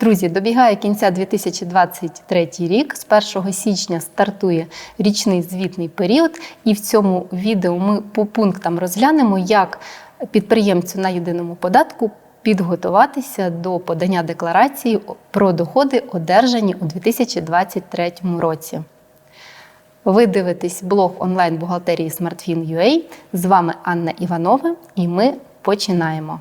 Друзі, добігає кінця 2023 рік. З 1 січня стартує річний звітний період, і в цьому відео ми по пунктам розглянемо, як підприємцю на єдиному податку підготуватися до подання декларації про доходи, одержані у 2023 році. Ви дивитесь блог онлайн бухгалтерії SmartFin.ua. З вами Анна Іванова, і ми починаємо.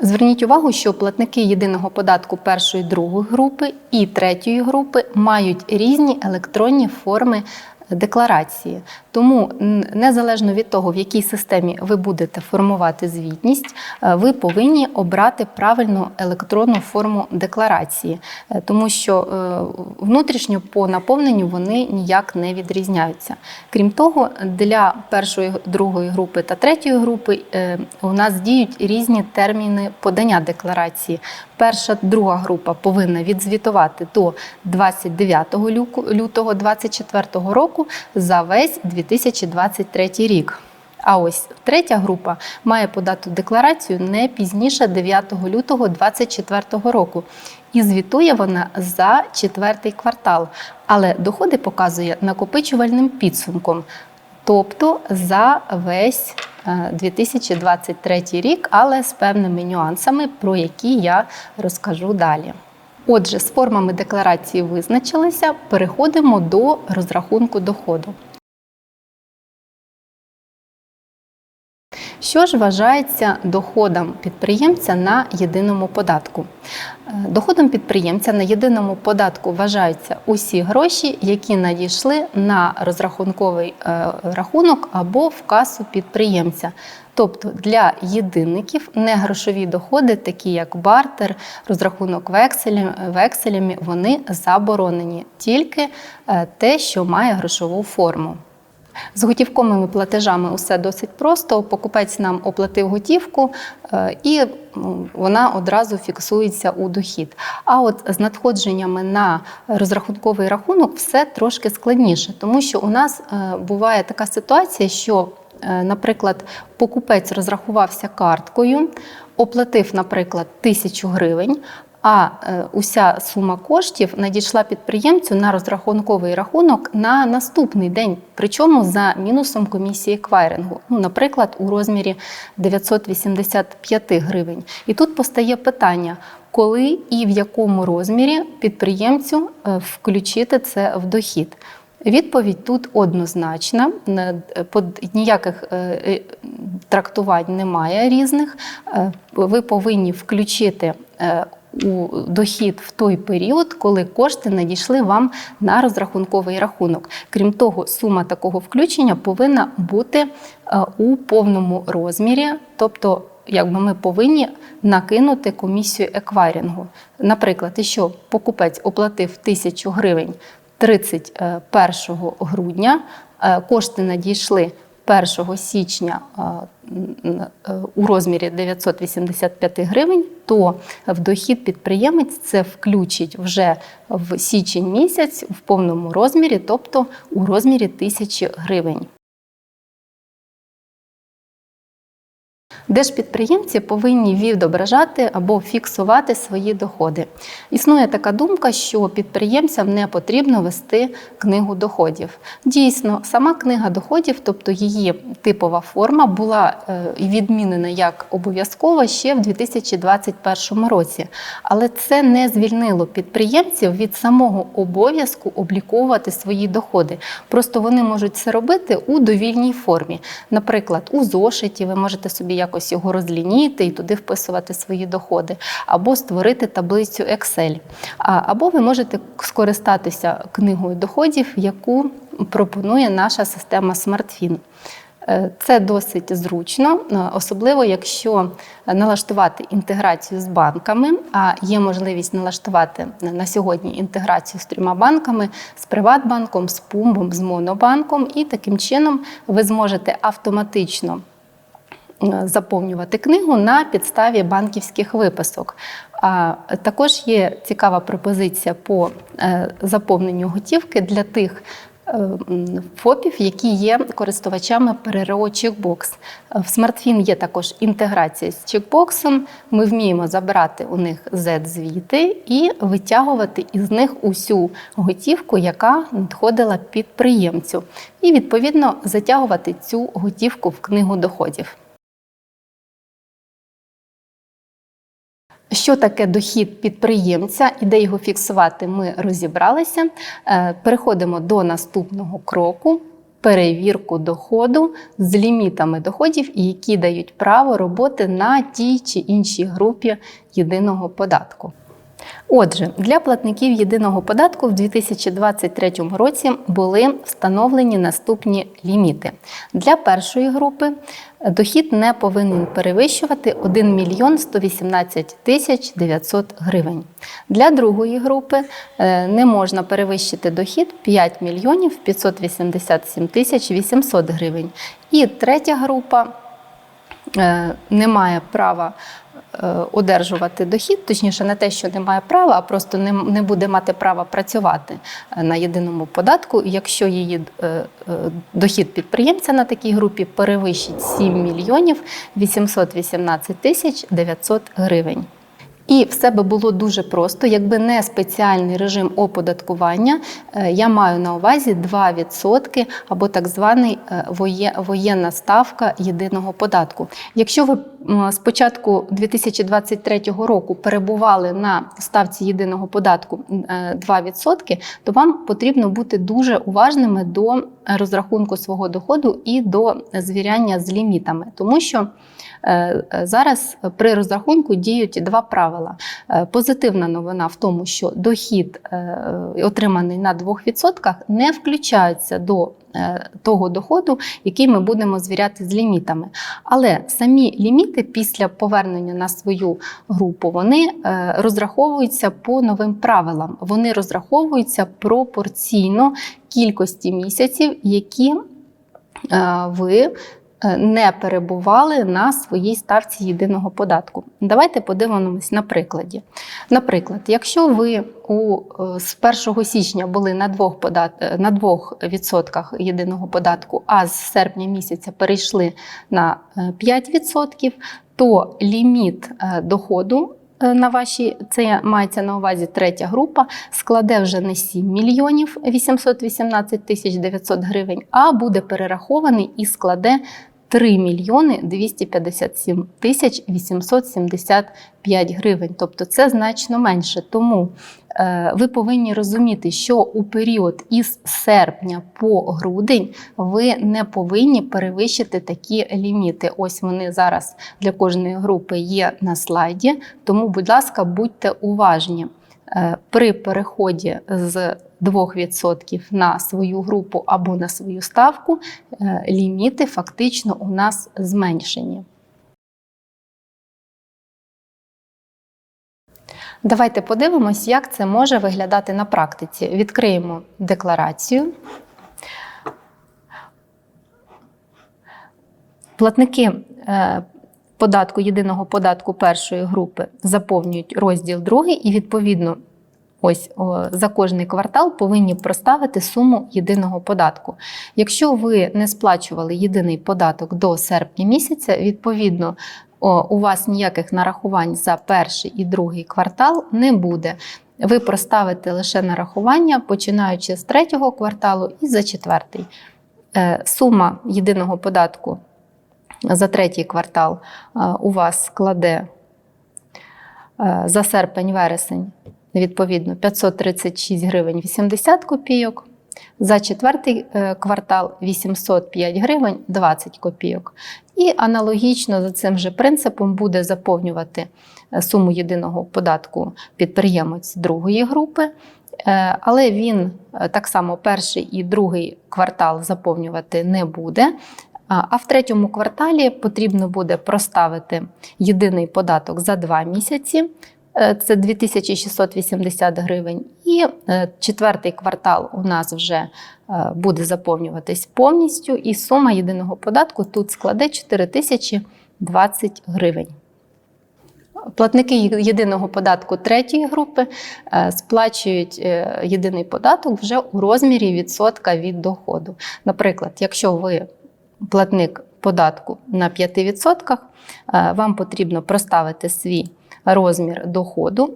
Зверніть увагу, що платники єдиного податку першої другої групи і третьої групи мають різні електронні форми декларації. Тому незалежно від того, в якій системі ви будете формувати звітність, е, ви повинні обрати правильну електронну форму декларації, Е, тому що е, внутрішньо по наповненню вони ніяк не відрізняються. Крім того, для першої, другої групи та третьої групи у нас діють різні терміни подання декларації. Перша, друга група повинна відзвітувати до 29 люку- лютого 2024 року за весь 2023 рік. А ось третя група має подати декларацію не пізніше 9 лютого 2024 року. І звітує вона за четвертий квартал, але доходи показує накопичувальним підсумком, тобто за весь е, 2023 рік, але з певними нюансами, про які я розкажу далі. Отже, з формами декларації визначилися, переходимо до розрахунку доходу. Що ж вважається доходом підприємця на єдиному податку? Е, Доходом підприємця на єдиному податку вважаються усі гроші, які надійшли на розрахунковий е, рахунок або в касу підприємця. Тобто для єдинників негрошові доходи, такі як бартер, розрахунок векселі- векселями, вони заборонені тільки е, те, що має грошову форму. З готівковими платежами усе досить просто. Покупець нам оплатив готівку, е, і вона одразу фіксується у дохід. А от з надходженнями на розрахунковий рахунок все трошки складніше, тому що у нас е, буває така ситуація, що, е, наприклад, покупець розрахувався карткою, оплатив, наприклад, тисячу гривень. А е, уся сума коштів надійшла підприємцю на розрахунковий рахунок на наступний день, причому за мінусом комісії еквайрингу, ну, наприклад, у розмірі 985 гривень. І тут постає питання, коли і в якому розмірі підприємцю е, включити це в дохід. Відповідь тут однозначна, ніяких е, е, трактувань немає різних. Ви повинні включити у дохід в той період, коли кошти надійшли вам на розрахунковий рахунок. Крім того, сума такого включення повинна бути е, у повному розмірі, тобто якби ми повинні накинути комісію еквайрингу. Наприклад, якщо покупець оплатив тисячу гривень 31 грудня, е, кошти надійшли 1 січня е, у розмірі 985 гривень, то в дохід підприємець це включить вже в січень місяць в повному розмірі, тобто у розмірі 1000 гривень. Держпідприємці повинні відображати або фіксувати свої доходи. Існує така думка, що підприємцям не потрібно вести книгу доходів. Дійсно, сама книга доходів, тобто її типова форма, була е, відмінена як обов'язкова ще в 2021 році. Але це не звільнило підприємців від самого обов'язку обліковувати свої доходи. Просто вони можуть це робити у довільній формі. Наприклад, у зошиті ви можете собі якось його розлініти і туди вписувати свої доходи, або створити таблицю Excel. Або ви можете скористатися книгою доходів, яку пропонує наша система SmartFin. Е, Це досить зручно, е, особливо якщо налаштувати інтеграцію з банками. А є можливість налаштувати на сьогодні інтеграцію з трьома банками: з Приватбанком, з Пумбом, з Монобанком, і таким чином ви зможете автоматично заповнювати книгу на підставі банківських виписок. А також є цікава пропозиція по е, заповненню готівки для тих е, ФОПів, які є користувачами ПРРО. Е, В смартфін є також інтеграція з чекбоксом. Ми вміємо забирати у них Z-звіти і витягувати із них усю готівку, яка надходила підприємцю, і відповідно затягувати цю готівку в книгу доходів. Що таке дохід підприємця і де його фіксувати, ми розібралися. Е, Переходимо до наступного кроку. Перевірку доходу з лімітами доходів, які дають право роботи на тій чи іншій групі єдиного податку. Отже, для платників єдиного податку в 2023 році були встановлені наступні ліміти. Для першої групи дохід не повинен перевищувати 1 мільйон 118 тисяч 900 гривень. Для другої групи е, не можна перевищити дохід 5 мільйонів 587 тисяч 800 гривень. І третя група е, не має права одержувати дохід, точніше, не те, що не має права, а просто не, не буде мати права працювати е, на єдиному податку, якщо її е, е, дохід підприємця на такій групі перевищить 7 мільйонів 818 тисяч 900 гривень. І все би було дуже просто, якби не спеціальний режим оподаткування. е, Я маю на увазі 2% або так званий е, воєнна ставка єдиного податку. Якщо ви з початку 2023 року перебували на ставці єдиного податку е, 2%, то вам потрібно бути дуже уважними до розрахунку свого доходу і до звіряння з лімітами, тому що Е, е, Зараз при розрахунку діють два правила. Е, Позитивна новина в тому, що дохід, е, отриманий на 2%, не включається до е, того доходу, який ми будемо звіряти з лімітами. Але самі ліміти після повернення на свою групу вони е, розраховуються по новим правилам. Вони розраховуються пропорційно кількості місяців, які е, ви е, не перебували на своїй ставці єдиного податку. Давайте подивимось на прикладі. Наприклад, якщо ви у, е, з 1 січня були на 2%, подат... е, на 2% єдиного податку, а з серпня місяця перейшли на е, 5%, то ліміт е, доходу е, на ваші, це мається на увазі третя група, складе вже не 7 мільйонів 818 тисяч 900 гривень, а буде перерахований і складе 3 мільйони 257 тисяч 875 гривень. Тобто це значно менше. Тому е, ви повинні розуміти, що у період із серпня по грудень ви не повинні перевищити такі ліміти. Ось вони зараз для кожної групи є на слайді. Тому, будь ласка, будьте уважні. Е, При переході з 2% на свою групу або на свою ставку е, ліміти фактично у нас зменшені. Давайте подивимось, як це може виглядати на практиці. Відкриємо декларацію. Платники е, податку єдиного податку першої групи заповнюють розділ другий і відповідно. Ось за кожний квартал повинні проставити суму єдиного податку. Якщо ви не сплачували єдиний податок до серпня місяця, відповідно у вас ніяких нарахувань за перший і другий квартал не буде. Ви проставите лише нарахування, починаючи з третього кварталу і за четвертий. Е, Сума єдиного податку за третій квартал е, у вас складе е, за серпень-вересень відповідно 536 гривень 80 копійок. За четвертий е, квартал 805 гривень 20 копійок. І аналогічно за цим же принципом буде заповнювати суму єдиного податку підприємець другої групи. Але він так само перший і другий квартал заповнювати не буде. А в третьому кварталі потрібно буде проставити єдиний податок за два місяці. Е, Це 2680 гривень. І е, четвертий квартал у нас вже е, буде заповнюватись повністю, і сума єдиного податку тут складе 4020 гривень. Платники єдиного податку третьої групи сплачують єдиний податок вже у розмірі відсотка від доходу. Наприклад, якщо ви платник податку на 5%, е, вам потрібно проставити свій розмір доходу,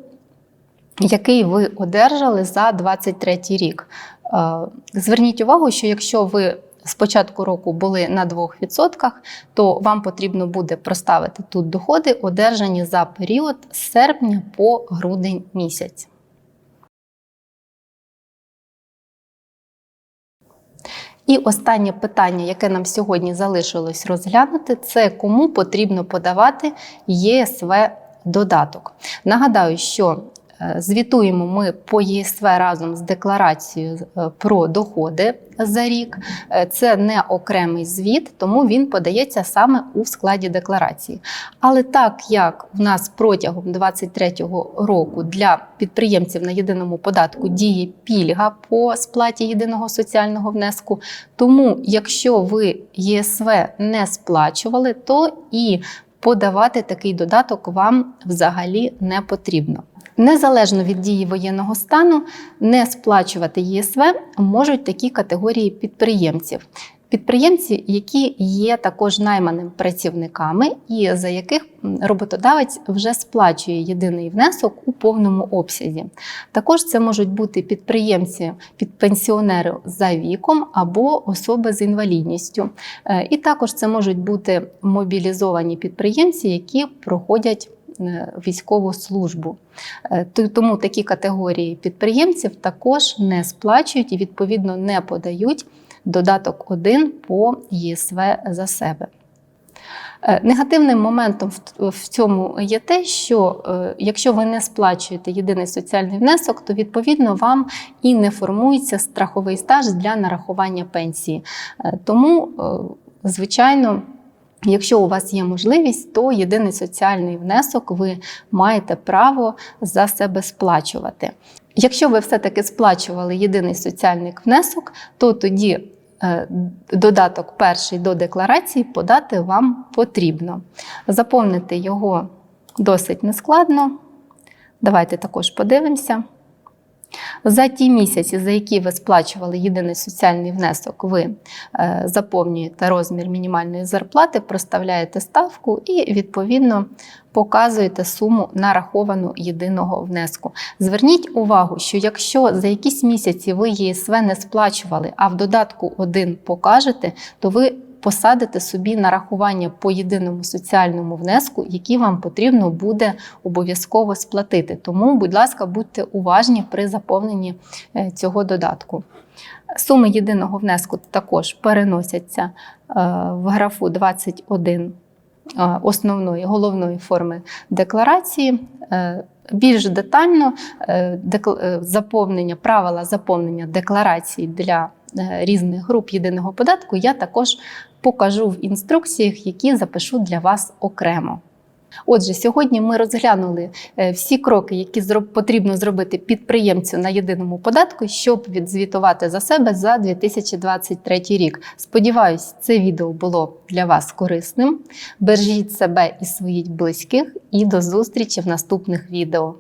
який ви одержали за 2023 рік. Е, Зверніть увагу, що якщо ви з початку року були на 2%, то вам потрібно буде проставити тут доходи, одержані за період з серпня по грудень місяць. І останнє питання, яке нам сьогодні залишилось розглянути, це кому потрібно подавати ЄСВ додаток. Нагадаю, що звітуємо ми по ЄСВ разом з декларацією е, про доходи за рік. Е, Це не окремий звіт, тому він подається саме у складі декларації. Але так як в нас протягом 2023 року для підприємців на єдиному податку діє пільга по сплаті єдиного соціального внеску, тому якщо ви ЄСВ не сплачували, то і подавати такий додаток вам взагалі не потрібно. Незалежно від дії воєнного стану, не сплачувати ЄСВ можуть такі категорії підприємців. Підприємці, які є також найманими працівниками, і за яких роботодавець вже сплачує єдиний внесок у повному обсязі. Також це можуть бути підприємці, підпенсіонери за віком або особи з інвалідністю. Е, І також це можуть бути мобілізовані підприємці, які проходять військову службу. Е, Тому такі категорії підприємців також не сплачують і відповідно не подають додаток 1 по ЄСВ за себе. Е, Негативним моментом в- цьому є те, що е, якщо ви не сплачуєте єдиний соціальний внесок, то відповідно вам і не формується страховий стаж для нарахування пенсії. Тому, звичайно, Якщо у вас є можливість, то єдиний соціальний внесок ви маєте право за себе сплачувати. Якщо ви все-таки сплачували єдиний соціальний внесок, то тоді е, додаток перший до декларації подати вам потрібно. Заповнити його досить нескладно. Давайте також подивимося. За ті місяці, за які ви сплачували єдиний соціальний внесок, ви е, заповнюєте розмір мінімальної зарплати, проставляєте ставку і відповідно показуєте суму нараховану єдиного внеску. Зверніть увагу, що якщо за якісь місяці ви ЄСВ не сплачували, а в додатку 1 покажете, то ви посадите собі нарахування по єдиному соціальному внеску, який вам потрібно буде обов'язково сплатити. Тому, будь ласка, будьте уважні при заповненні е, цього додатку. Суми єдиного внеску також переносяться е, в графу 21 е, основної головної форми декларації. Більш детально заповнення, правила заповнення декларацій для різних груп єдиного податку я також покажу в інструкціях, які запишу для вас окремо. Отже, сьогодні ми розглянули е, всі кроки, які потрібно зробити підприємцю на єдиному податку, щоб відзвітувати за себе за 2023 рік. Сподіваюсь, це відео було для вас корисним. Бережіть себе і своїх близьких, і до зустрічі в наступних відео.